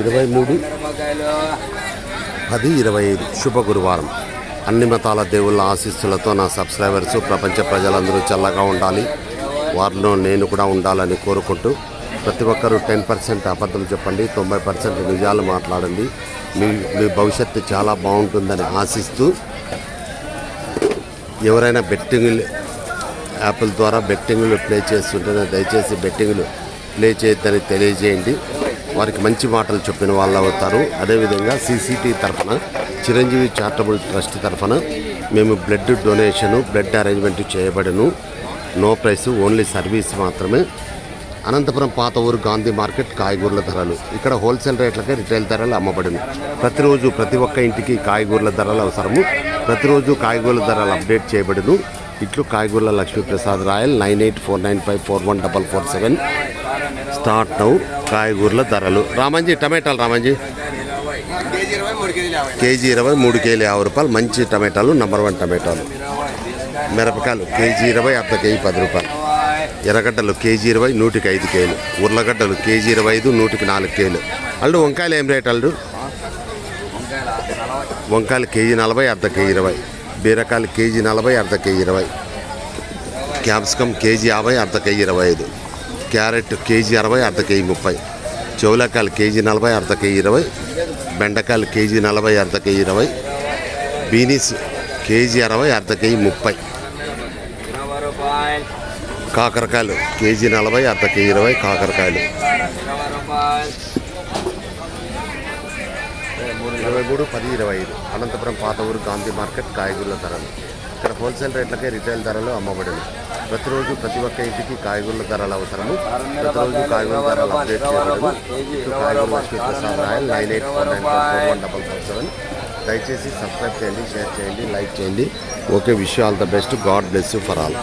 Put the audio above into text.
ఇరవై మూడు పది ఇరవై ఐదు. శుభ గురువారం. అన్ని మతాల దేవుళ్ళ ఆశీస్సులతో నా సబ్స్క్రైబర్స్ ప్రపంచ ప్రజలందరూ చల్లగా ఉండాలి. వారిలో నేను కూడా ఉండాలని కోరుకుంటూ ప్రతి ఒక్కరూ టెన్ పర్సెంట్ అబద్ధం చెప్పండి తొంభై పర్సెంట్ నిజాలు మాట్లాడండి. మీ మీ భవిష్యత్తు చాలా బాగుంటుందని ఆశిస్తూ ఎవరైనా బెట్టింగ్లు యాప్ల ద్వారా బెట్టింగ్లు ప్లే చేస్తుంటే దయచేసి బెట్టింగ్లు ప్లే చేయొద్దని తెలియజేయండి. వారికి మంచి మాటలు చెప్పిన వాళ్ళు అవుతారు. అదేవిధంగా సీసీటీ తరఫున చిరంజీవి చారిటబుల్ ట్రస్ట్ తరఫున మేము బ్లడ్ డొనేషను బ్లడ్ అరేంజ్మెంట్ చేయబడను. నో ప్రైస్ ఓన్లీ సర్వీస్ మాత్రమే. అనంతపురం పాత ఊరు గాంధీ మార్కెట్ కాయగూరల ధరలు. ఇక్కడ హోల్సేల్ రేట్లకే రిటైల్ ధరలు అమ్మబడును. ప్రతిరోజు ప్రతి ఒక్క ఇంటికి కాయగూరల ధరలు అవసరము. ప్రతిరోజు కాయగూరల ధరలు అప్డేట్ చేయబడును. ఇట్లు కాయగూరల Lakshmiprasad Royal nine eight four nine five four one double four seven. Start now కాయగూరల ధరలు. రామంజీ టమాటాలు రామంజీ. కేజీ ఇరవై మూడు కేజీలు యాభై యాభై రూపాయలు. మంచి టమాటాలు నంబర్ వన్ టమాటాలు. మిరపకాయలు కేజీ ఇరవై అర్ధ కేజీ పది రూపాయలు. ఎర్రగడ్డలు కేజీ ఇరవై నూటికి ఐదు కేలు ఉర్లగడ్డలు కేజీ ఇరవై ఐదు నూటికి నాలుగు కేలు అల్లు వంకాయలు ఏం రేట్ అల్లు? వంకాయలు కేజీ నలభై అర్ధ కేజీ ఇరవై. బీరకాయలు కేజీ నలభై అర్ధ కేజీ ఇరవై. క్యాప్సికమ్ కేజీ యాభై అర్ధ కేజీ ఇరవై ఐదు. క్యారెట్ కేజీ అరవై అర్ధ కేజీ ముప్పై. చెవులకాయలు కేజీ నలభై అర్ధ కేజీ ఇరవై. బెండకాయలు కేజీ నలభై అర్ధ కేజీ ఇరవై. బీనీస్ కేజీ అరవై అర్ధ కేజీ ముప్పై. కాకరకాయలు కేజీ నలభై అర్ధ కేజీ ఇరవై కాకరకాయలు. ఇరవై మూడు పది ఇరవై ఐదు. అనంతపురం పాత ఊరు గాంధీ మార్కెట్ కాయగూరల ధరలు. ఇక్కడ హోల్సేల్ రేట్లకే రిటైల్ ధరలు అమ్మబడింది ప్రతిరోజు ప్రతి ఒక్క ఇంటికి కాయగూరల ధరలు అవసరము. ప్రతిరోజు కాయగూరల ధరలు అప్డేట్ చేయబడము కాయగూరల Royal nine eight four nine four one double seven. దయచేసి సబ్స్క్రైబ్ చేయండి షేర్ చేయండి లైక్ చేయండి. Okay wish all the best. God bless you for all.